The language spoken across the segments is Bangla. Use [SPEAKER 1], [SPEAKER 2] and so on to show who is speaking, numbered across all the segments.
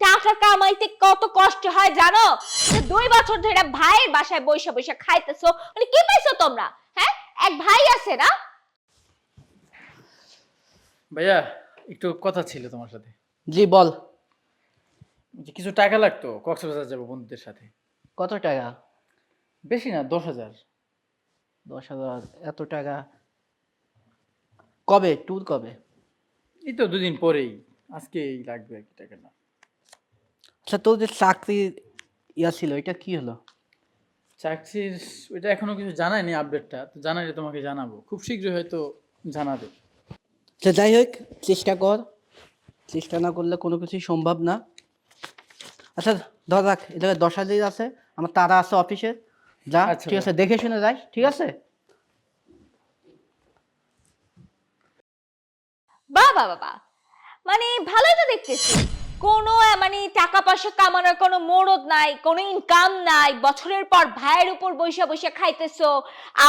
[SPEAKER 1] টাকা কামাইতে কত কষ্ট হয় জানো? দুই বছর ধরে ভাইয়ের বাসায় বসে বসে খাইতেছো মানে কি পাইছো তোমরা? হ্যাঁ? এক ভাই আছে না?
[SPEAKER 2] ভাইয়া একটু কথা ছিল তোমার সাথে।
[SPEAKER 3] জি বল।
[SPEAKER 2] যে কিছু টাকা লাগতো কক্সবাজার যাব বন্ধুদের সাথে।
[SPEAKER 3] কত টাকা?
[SPEAKER 2] বেশি না দশ হাজার।
[SPEAKER 3] দশ হাজার এত টাকা। কবে? ট্যুর কবে?
[SPEAKER 2] এই তো দুদিন পরেই। আজকেই লাগবে আর কি টাকাটা।
[SPEAKER 3] আচ্ছা তোর যে চাকরি ইয়া ছিল এটা কি হলো?
[SPEAKER 2] চাকরির ওইটা এখনও কিছু জানায়নি আপডেটটা তো জানাইলে তোমাকে জানাব। খুব শীঘ্রই হয়তো জানাবে।
[SPEAKER 3] আচ্ছা যাই হোক চেষ্টা কর। চেষ্টা না করলে কোনো কিছুই সম্ভব না। আচ্ছা ধর রাখ এটা দশ হাজার আছে আমার তারা আছে অফিসে যা
[SPEAKER 2] আচ্ছা,
[SPEAKER 3] ঠিক আছে দেখে শুনে যাই ঠিক আছে?
[SPEAKER 1] বাহ বাহ বাহ। মানে ভালোই তো দেখতেছি। কোনো মানে টাকা পয়সা কামানোর কোনো মোড়দ নাই, কোনো ইনকাম নাই, বছরের পর ভাইয়ের উপর বসে বসে খাইতেছো,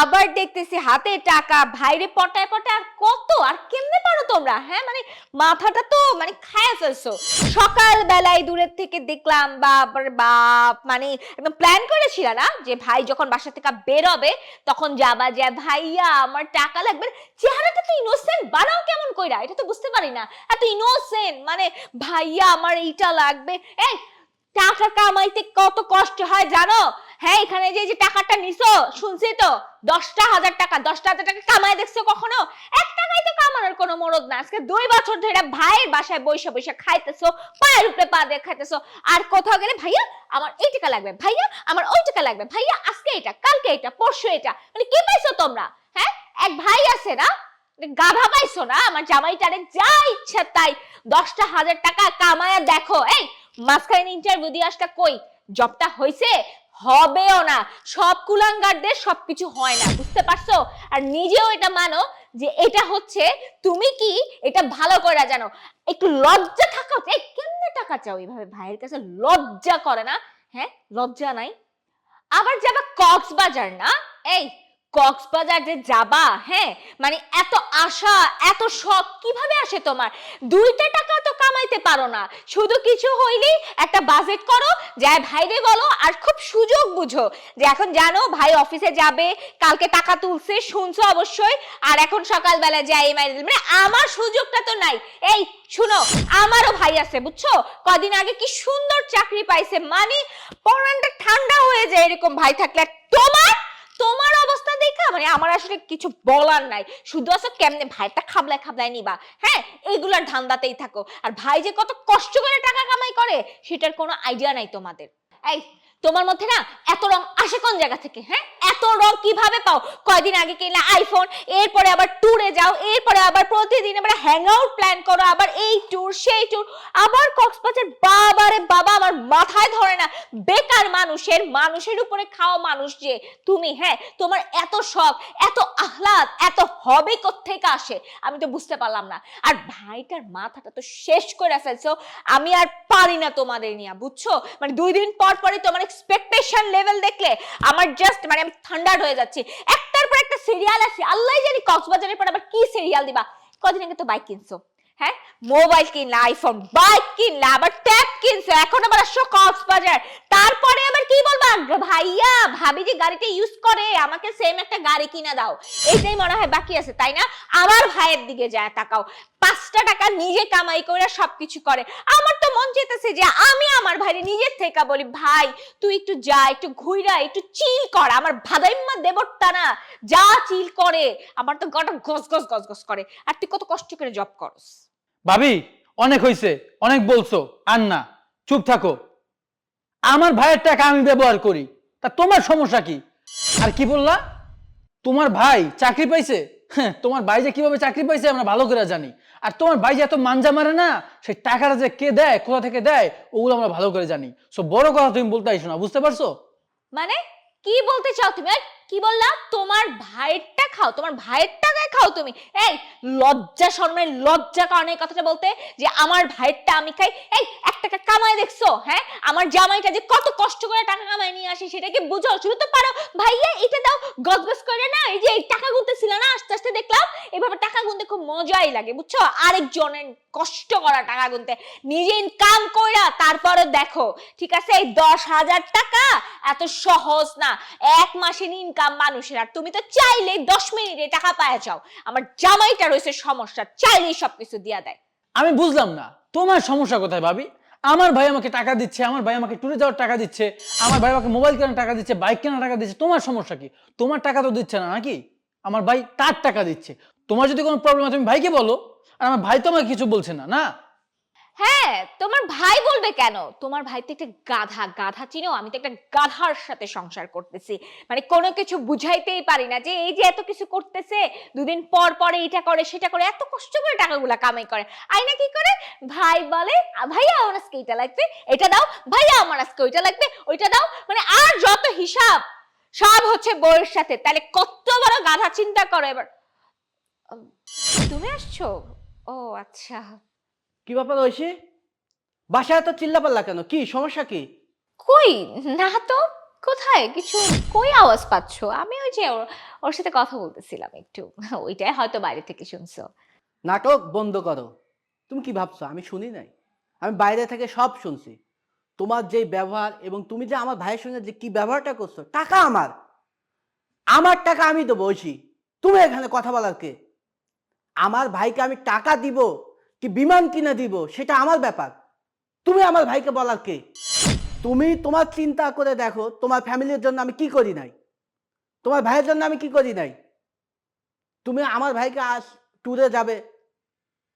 [SPEAKER 1] আবার দেখতেছি হাতে টাকা, ভাইরে পটায় পটায়, আর কত, আর কেমনে পারো তোমরা হ্যাঁ? মানে মাথাটা তো মানে খায় ফেলছো। সকাল বেলায় দূরের থেকে দেখলাম বাপরে বাপ মানে একদম প্ল্যান করেছিল না, যে ভাই যখন বাসা থেকে বেরোবে, তখন যাবা, যে ভাইয়া, আমার টাকা লাগবে চেহারাটা তো ইনোসেন্ট বানাও কেমন কইরা, এটা তো বুঝতে পারি না। এত ইনোসেন্ট মানে ভাইয়া আমার এইটা লাগবে। এই, টাকা কামাইতে কত কষ্ট হয় জানো? হ্যাঁ এখানে যে যে টাকাটা নিছো, শুনছি তো, দশটা হাজার টাকা, দশটা হাজার টাকা কামাই দেখছ কখনো? এক টাকাই তো কামানোর কোনো মরদ না আজকে দুই বছর ধরে ভাইয়ের বাসায় বসে বসে খাইতেছো, পায়ের উপরে পা দিয়ে খাইতেছো। আর কোথাও গেলে, ভাইয়া, আমার এই টাকা লাগবে, ভাইয়া, আমার ওই টাকা লাগবে, ভাইয়া, আজকে এটা, কালকে এটা, পরশু এটা। মানে কি পাইছো তোমরা? হ্যাঁ এক ভাই আছে না? গাধা পাইছো না? আমার জামাইটারে যা ইচ্ছা তাই। দশটা হাজার টাকা কামায়া দেখো, এই। মাঝখানে ইন্টারভিউ দিয়ে আসটা কই? জবটা হয়েছে হবেও না। সব কুলাঙ্গারদের সবকিছু হয় না, বুঝতে পারছ? আর নিজেও এটা মানো যে এটা হচ্ছে, তুমি কি এটা ভালো করে জানো? একটু লজ্জা থাকা। এই, কেমনে টাকা চাও এইভাবে? ভাইয়ের কাছে লজ্জা করে না? হ্যাঁ লজ্জা নাই। আবার যাবা কক্সবাজার না? এই কক্সবাজার যাবা হ্যাঁ? মানে এত আশা, এত শখ, কীভাবে আসে তোমার? দুইটা টাকা তো কামাইতে পারো না। শুধু কিছু হইলেই একটা বাজেট করো, যায় ভাইরে বলো, আর খুব সুযোগ বুঝো যে এখন জানো, ভাই অফিসে যাবে, কালকে টাকা তুলছে, শুনছো অবশ্যই, আর এখন সকালবেলা যাই এই মাইরে মানে আমার সুযোগটা তো নাই। এই, শুনো, আমারও ভাই আছে, বুঝছ? কদিন আগে কি সুন্দর চাকরি পাইছে মানে পরানটা ঠান্ডা হয়ে যায় এরকম ভাই থাকলে। তোমার তোমার অবস্থা দেখা মানে আমার আসলে কিছু বলার নাই। শুধু আসো কেমনে ভাইটা খাবলায় খাবলায় নিবা। হ্যাঁ এইগুলার ধান্দাতেই থাকো। আর ভাই যে কত কষ্ট করে টাকা কামাই করে, সেটার কোনো আইডিয়া নাই তোমাদের। এই, তোমার মধ্যে না এত রং আসে কোন জায়গা থেকে হ্যাঁ? এত রং কীভাবে পাও? কয়দিন আগে কিনলে আইফোন এরপরে আবার ট্যুরে যাও, এরপরে আবার প্রতিদিন আবার হ্যাং আউট প্ল্যান করো, আবার এই ট্যুর সেই ট্যুর আবার কক্সবাজার বাবারে বাবা মাথায় ধরে না। বেকার মানুষের মানুষের উপরে খাওয়া মানুষ যে, তুমি হ্যাঁ তোমার এত শখ, এত আহ্লাদ, এত হবে থেকে আসে? আমি তো বুঝতে পারলাম না। আর ভাইটার মাথাটা তো শেষ করে ফেলছো। আমি আর পারি না তোমাদের নিয়ে, বুঝছ? মানে দুই দিন পর পরে তোমার এক্সপেকটেশন লেভেল দেখলে আমার জাস্ট মানে আমি ঠান্ডাড হয়ে যাচ্ছি। একটার পর একটা সিরিয়াল আছে আল্লাহ জানি কক্সবাজারের পর আবার কি সিরিয়াল দিবা? কদিন আগে তো বাইক কিনছো। হ্যাঁ? মোবাইল কিনলা আইফোন বাইক কিনলা, আবার ট্যাব কিনছো এখন আবার আসছো কক্সবাজার। তারপরে আবার কি বলবা ভাইয়া, ভাবি যে গাড়িটা ইউজ করে, আমাকে সেম একটা গাড়ি কিনে দাও। এইটাই মনে হয় বাকি আছে, তাই না? আমার ভাইয়ের দিকে যায়, তাকাও। পাঁচটা টাকা নিজে কামাই করে সবকিছু করে। আমার তো মন চেতেছে যে আমি আমার ভাইরে নিজের থেকে বলি, ভাই, তুই একটু যা, একটু ঘুইরা, একটু চিল কর। আমার ভাদাইম্মা দেবরটা না। যা চিল করে, আমার তো গটা গস গস গস গস করে। আর তুই কত কষ্ট করে জব করস?
[SPEAKER 2] ভাবি, অনেক হয়েছে অনেক বলছো, আর না, চুপ থাকো। আমার ভাইয়ের টাকা আমি ব্যবহার করি, তা তোমার সমস্যা কি? আর কি বললা? তোমার ভাই চাকরি পাইছে? হ্যাঁ তোমার ভাই যে কীভাবে চাকরি পাইছে আমরা ভালো করে জানি। আর তোমার ভাই যে এত মানজা মারে না, সেই টাকাটা যে কে দেয়, কোথা থেকে দেয়, ওগুলো আমরা ভালো করে জানি। সো বড় কথা তুমি বলতে আইসো না, বুঝতে পারছ?
[SPEAKER 1] মানে? কি বলতে চাও তুমি? কি বললা? তোমার ভাইয়েরটা খাও, তোমার ভাইয়ের টাকায় খাও তুমি। এই, লজ্জা, শর্মের লজ্জা কারণে কথাটা বলতে, যে আমার ভাইয়েরটা আমি খাই। এই এক টাকা কামাই দেখছ হ্যাঁ? আমার জামাইটা যে কত কষ্ট করে টাকা কামায় নিয়ে আসে, সেটা কি বুঝো? শুধু তো পারো। ভাইয়া, এটা দাও, গজগজ করে না, এই যে টাকা গুনতেছিল না আস্তে আস্তে দেখলাম, এভাবে টাকা গুনতে খুব মজাই লাগে, বুঝছ? আরেকজনের কষ্ট করা টাকা গুনতে। নিজে ইনকাম কইরা তারপরে দেখো, ঠিক আছে? এই দশ হাজার টাকা এত সহজ না। এক মাসের ইনকাম মানুষের, আর তুমি তো চাইলে দশ মিনিটে টাকা পাওয়া যাও। আমার জামাইটা রয়েছে সমস্যা, চাইলেই সবকিছু দিয়া দেয়।
[SPEAKER 2] আমি বুঝলাম না, তোমার সমস্যা কোথায় ভাবি? আমার ভাই আমাকে টাকা দিচ্ছে, আমার ভাই আমাকে ট্যুরে যাওয়ার টাকা দিচ্ছে, আমার ভাই আমাকে মোবাইল কেনার টাকা দিচ্ছে বাইক কেনার টাকা দিচ্ছে, তোমার সমস্যা কি? তোমার টাকা তো দিচ্ছে না নাকি? আমার ভাই তার টাকা দিচ্ছে। তোমার যদি কোনো প্রবলেম আছে, তুমি ভাইকে বলো, আর আমার ভাই তো আমাকে কিছু বলছে না না?
[SPEAKER 1] হ্যাঁ তোমার ভাই বলবে কেন? তোমার ভাই তো একটা গাধা গাধা চিনো, আমি তো একটা গাধার সাথে সংসার করতেছি। মানে কোনো কিছু বুঝাইতেই পারি না যে এই যে এত কিছু করতেছে, দুদিন পর পর এইটা করে, সেটা করে, এত কষ্ট করে টাকাগুলা কামাই করে। আইনা কি করে? ভাই বলে, ভাইয়া, আমার আজকে এটা লাগবে, এটা দাও। ভাইয়া, আমার আজকে ওইটা লাগবে, ওইটা দাও। মানে আর যত হিসাব, সব হচ্ছে বউয়ের সাথে। তাহলে কত বড় গাধা চিন্তা করো এবার। তুমি আসছো? ও আচ্ছা।
[SPEAKER 3] কি ব্যাপার ঐশী? বাসায় তো চিল্লাপাল্লা কেন? কি সমস্যা কি?
[SPEAKER 1] কই? না তো কোথায়? কিছু কই আওয়াজ পাচ্ছো? আমি ওই যে ওর- ওর সাথে কথা বলতেছিলাম একটু। ওইটাই হয়তো বাইরে থেকে শুনছো।
[SPEAKER 3] নাটক বন্ধ করো। তুমি কি ভাবছ? আমি শুনি নাই। আমি বাইরে থেকে সব শুনছি। তোমার যে ব্যবহার এবং তুমি যে আমার ভাইয়ের সঙ্গে যে কি ব্যবহারটা করছ টাকা আমার। আমার টাকা আমি দেবো ঐশী। তুমি এখানে কথা বলার কে? আমার ভাইকে আমি টাকা দিব। কি বিমান কিনে দিব, সেটা আমার ব্যাপার। তুমি আমার ভাইকে বলার কে? তুমি তোমার চিন্তা করে দেখো, তোমার ফ্যামিলির জন্য আমি কি করি নাই? তোমার ভাইয়ের জন্য আমি কি করি নাই? তুমি আমার ভাইকে আস ট্যুরে যাবে,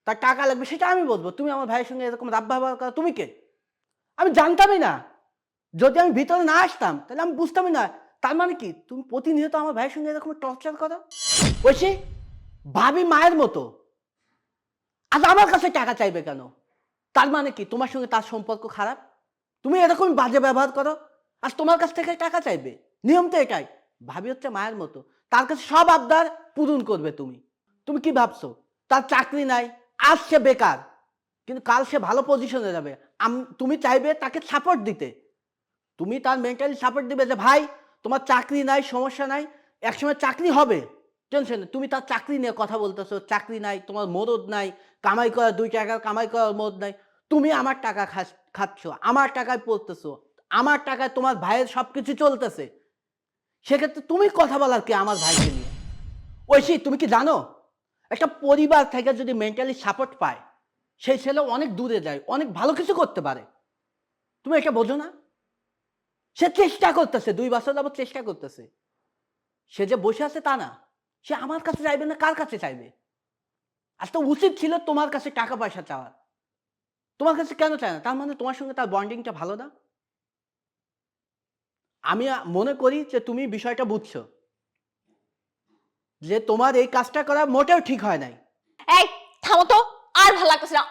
[SPEAKER 3] তার টাকা লাগবে, সেটা আমি বলব। তুমি আমার ভাইয়ের সঙ্গে এরকম রাব ব্যবহার করো, তুমি কে? আমি জানতামই না। যদি আমি ভিতরে না আসতাম, তাহলে আমি বুঝতামই না। তার মানে কি? তুমি প্রতিনিয়ত আমার ভাইয়ের সঙ্গে এরকম টর্চার করো? বলছি, ভাবি মায়ের মতো। আজ আমার কাছে টাকা চাইবে কেন? তার মানে কি? তোমার সঙ্গে তার সম্পর্ক খারাপ? তুমি এরকম বাজে ব্যবহার করো? আজ তোমার কাছ থেকে টাকা চাইবে? নিয়ম তো এটাই। ভাবি হচ্ছে মায়ের মতো। তার কাছে সব আবদার পূরণ করবে তুমি। তুমি কি ভাবছ? তার চাকরি নাই, আজ সে বেকার। কিন্তু কাল সে ভালো পজিশনে যাবে। তুমি চাইবে তাকে সাপোর্ট দিতে। তুমি তার মেন্টালি সাপোর্ট দিবে যে, ভাই, তোমার চাকরি নাই, সমস্যা নাই। একসময় চাকরি হবে। টেনশন। তুমি তার চাকরি নিয়ে কথা বলতেছো, চাকরি নাই, তোমার মদত নাই, কামাই করা দুই টাকার কামাই করার মদ নাই। তুমি আমার টাকা খাচ্ছ, আমার টাকায় পড়তেছো, আমার টাকায় তোমার ভাইয়ের সব কিছু চলতেছে। সেক্ষেত্রে তুমি কথা বলার কি আমার ভাইকে নিয়ে? ঐশী, তুমি কি জানো? একটা পরিবার থেকে যদি মেন্টালি সাপোর্ট পায়, সেই ছেলে অনেক দূরে যায়, অনেক ভালো কিছু করতে পারে। তুমি এটা বোঝো না? সে চেষ্টা করতেছে, দুই বছর যাবত চেষ্টা করতেছে। সে যে বসে আছে তা না। সে আমার কাছে চাইবে না কার কাছে চাইবে? আজ তো উচিত ছিল তোমার কাছে টাকা পয়সা চাওয়ার। তোমার কাছে কেন চায় না? তার মানে তোমার সঙ্গে তার বন্ডিংটা ভালো না? আমি মনে করি যে তুমি বিষয়টা বুঝছ। যে তোমার এই কাজটা করা মোটেও ঠিক হয় নাই।
[SPEAKER 1] এই, থামো তো। আর ভালো লাগতেছে না।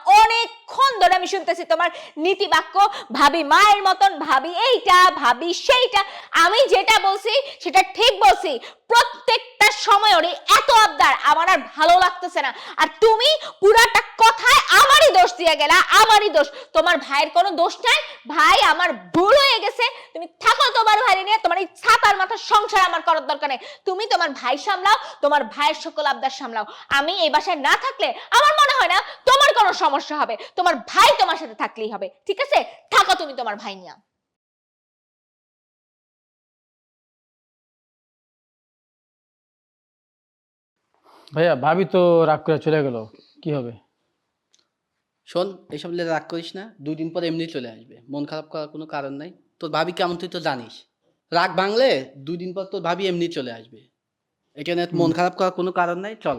[SPEAKER 1] অনেকক্ষণ ধরে আমি শুনতেছি তোমার নীতি বাক্য ভাবি মায়ের মতন, ভাবি এইটা, ভাবি সেইটা। আমি যেটা বলছি, সেটা ঠিক বলছি। প্রত্যেকটা সময় ওর এত আবদার, আমার আর ভালো লাগতেছে না। আর তুমি পুরাটা কথায় আমারই দোষ দিয়ে গেলা, আমারই দোষ। তোমার ভাইয়ের কোনো দোষ নাই। ভাই আমার ভুল হয়ে গেছে। তুমি থাকো তোমার ভাই নিয়ে, তোমার এই ছাতার মাথার সংসার আমার করার দরকার নেই। তুমি তোমার ভাই সামলাও, তোমার ভাইয়ের সকল আবদার সামলাও। আমি এই বাসায় না থাকলে আমার মনে হয় না তোমার কোনো সমস্যা হবে। তোমার ভাই তোমার সাথে থাকলেই হবে ঠিক আছে? থাকো তুমি তোমার ভাই নিয়ে।
[SPEAKER 2] ভাইয়া ভাবি তো রাগ করে চলে গেল কি হবে?
[SPEAKER 3] শোন এসব নিয়ে রাগ করিস না দুই দিন পর এমনি চলে আসবে মন খারাপ করার কোনো কারণ নাই। তোর ভাবি কেমন তুই তো জানিস। রাগ ভাঙলে দুই দিন পর তোর ভাবি এমনি চলে আসবে। এটা মন খারাপ করার কোনো কারণ নাই চল।